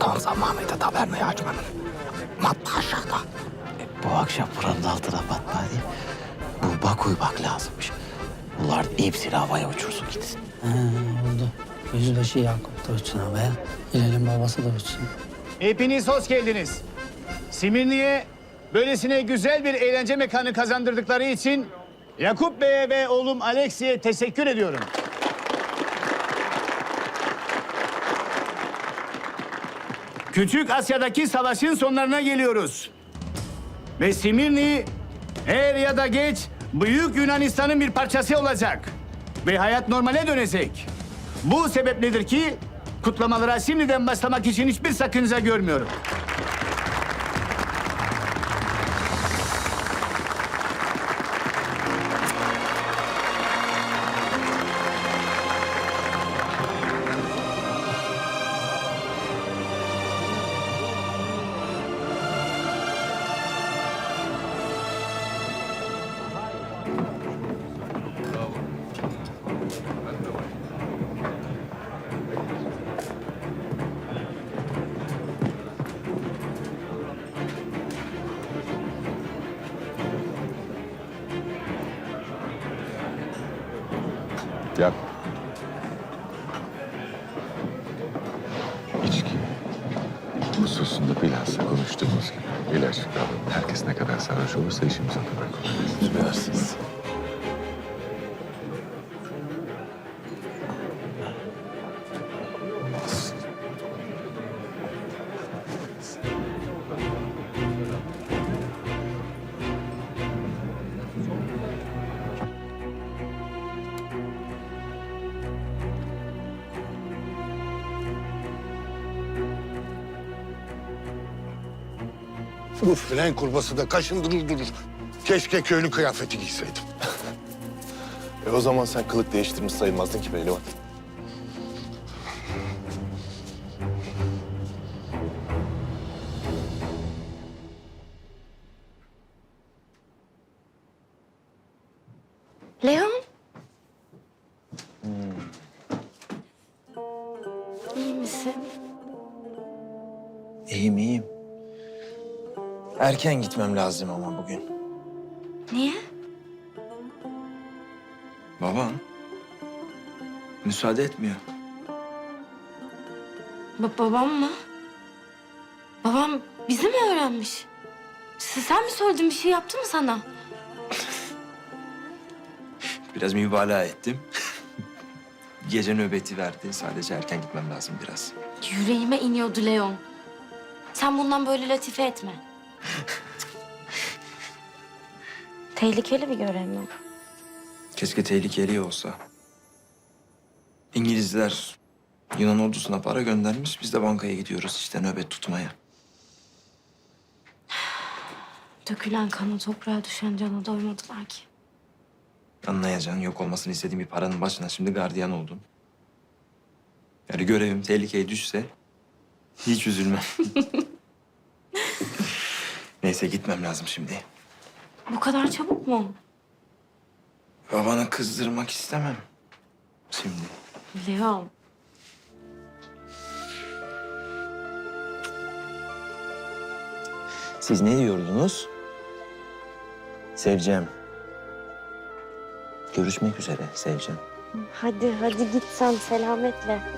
Tanzan Mehmet'e tabernayı açmanın. Madde aşağıda. E, Bu akşam buranın altına batmadi. Bu Baku'yu bak lazımmış. Bunlar hepsini havaya uçursun gitsin. Ha, oldu. Yüzbaşı Yakup da uçsun havaya. Hilal'in babası da uçsun. Hepiniz hoş geldiniz. Simirni'ye böylesine güzel bir eğlence mekanı kazandırdıkları için Yakup Bey'e ve oğlum Alexi'ye teşekkür ediyorum. Küçük Asya'daki savaşın sonlarına geliyoruz. Ve Simirni er ya da geç Büyük Yunanistan'ın bir parçası olacak. Ve hayat normale dönecek. Bu sebepledir ki kutlamalara şimdiden başlamak için hiçbir sakınca görmüyorum. Yap. İçki. Hususunda bilhassa konuştuğumuz gibi. İlaç alın. Herkes ne kadar sarhoş olursa işimiz o kadar kolay. Süpersiniz. Bu fren kurbası da kaşındırır durur. Keşke köylü kıyafeti giyseydim. E o zaman sen kılık değiştirmiş sayılmazdın ki Pehlivan. Leon. İyi misin? İyiyim iyiyim. Erken gitmem lazım ama bugün. Niye? Babam müsaade etmiyor. Ba- babam mı? Babam bizi mi öğrenmiş? S- Sen mi söyledin bir şey yaptı mı sana? Biraz mübalağa ettim. Gece nöbeti verdi. Sadece erken gitmem lazım biraz. Yüreğime iniyordu Leon. Sen bundan böyle latife etme. Tehlikeli bir görev mi? Keşke tehlikeli olsa. İngilizler Yunan ordusuna para göndermiş. Biz de bankaya gidiyoruz işte nöbet tutmaya. Dökülen kanı toprağa düşen cana doymadılar ki. Anlayacağın yok olmasını istediğim bir paranın başına şimdi gardiyan oldum. Yani görevim tehlikeye düşse hiç üzülmem. Neyse gitmem lazım şimdi. Bu kadar çabuk mu? Babanı kızdırmak istemem. Şimdi. Leon. Siz ne diyordunuz? Sevcem. Görüşmek üzere Sevcem. Hadi hadi git sen selametle.